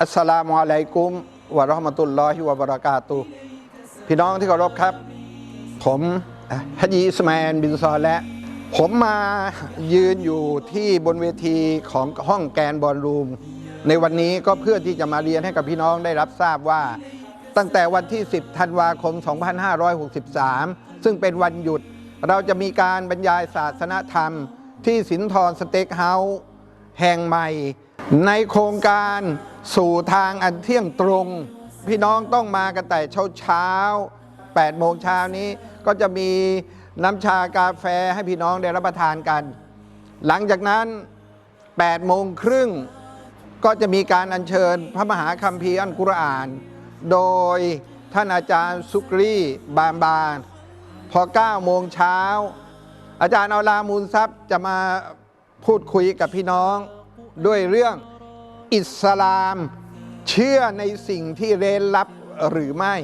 อัสสลามุอะลัยกุมวะราะห์มะตุลลอฮิวะบะเราะกาตุพี่น้องที่เคารพครับ ผมอะฮัจีอิสมาอิลบินซอและผมมายืนอยู่ที่บนเวทีของห้องแกนบอลรูม ในวันนี้ก็เพื่อที่จะมาเรียนให้กับพี่น้องได้รับทราบว่า ตั้งแต่วันที่ 10 ธันวาคม 2563 ซึ่งเป็นวันหยุด เราจะมีการบรรยายศาสนธรรม ที่สินทรสเต็กเฮาส์แห่งใหม่ ในโครงการสู่ทางอันเที่ยงตรง พี่น้องต้องมากันแต่เช้าเช้า8โมงเช้านี้ก็จะมีน้ำชากาแฟให้พี่น้องได้รับประทานกัน หลังจากนั้น8โมงครึ่งก็จะมีการอัญเชิญพระมหาคัมภีร์อัลกุรอาน โดยท่านอาจารย์ซุกรีบามบาน พอ9โมงเช้าอาจารย์อาลามูลทรัพย์จะมาพูดคุยกับพี่น้อง ด้วยเรื่องอิสลาม เชื่อในสิ่งที่เร้นลับหรือไม่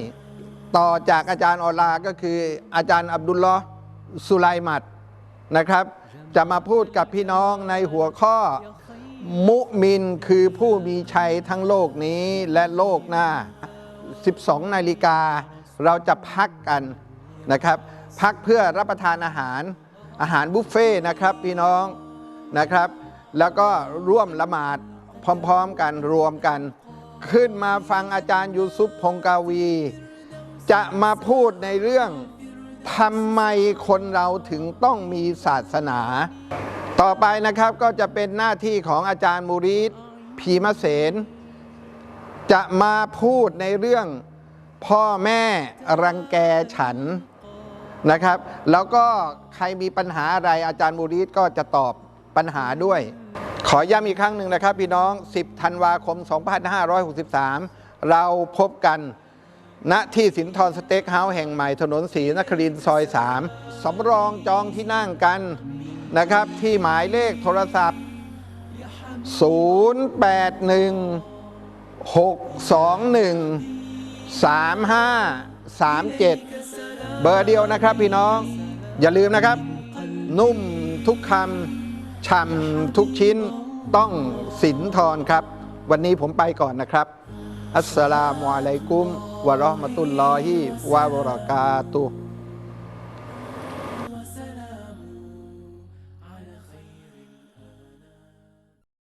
ต่อจากอาจารย์ออลาก็คืออาจารย์อับดุลลอฮ์สุไลมัดนะครับ จะมาพูดกับพี่น้องในหัวข้อ มุมินคือผู้มีชัยทั้งโลกนี้และโลกหน้า 12 นาฬิกา เราจะพักกันนะครับ พักเพื่อรับประทานอาหารอาหารบุฟเฟ่นะครับพี่น้องนะครับ แล้วก็ร่วมละหมาดพร้อมๆกันรวมกัน ขึ้นมาฟังอาจารย์ยูซุปพงกาวี จะมาพูดในเรื่องทำไมคนเราถึงต้องมีศาสนา ต่อไปนะครับก็จะเป็นหน้าที่ของอาจารย์มูรีดพีมะเสนจะมาพูดในเรื่องพ่อแม่รังแกฉันนะครับ แล้วก็ใครมีปัญหาอะไรอาจารย์มูรีดก็จะตอบ ปัญหาด้วย ขอย้ำอีกครั้งหนึ่งนะครับ พี่น้อง 10 ธันวาคม 2563 เราพบกันณที่สินทรสเต็กเฮาส์แห่งใหม่ถนนศรีนครินทร์ซอย 3 สำรองจองที่นั่งกันนะครับ ที่หมายเลขโทรศัพท์ 081 621 3537 เบอร์เดียวนะครับพี่น้อง อย่าลืมนะครับ นุ่มทุกคำ ชำทุกชิ้นต้องสินทรครับ วันนี้ผมไปก่อนนะครับ อัสสลามุอะลัยกุมวะเราะห์มะตุลลอฮิวะบะเราะกาตุฮ์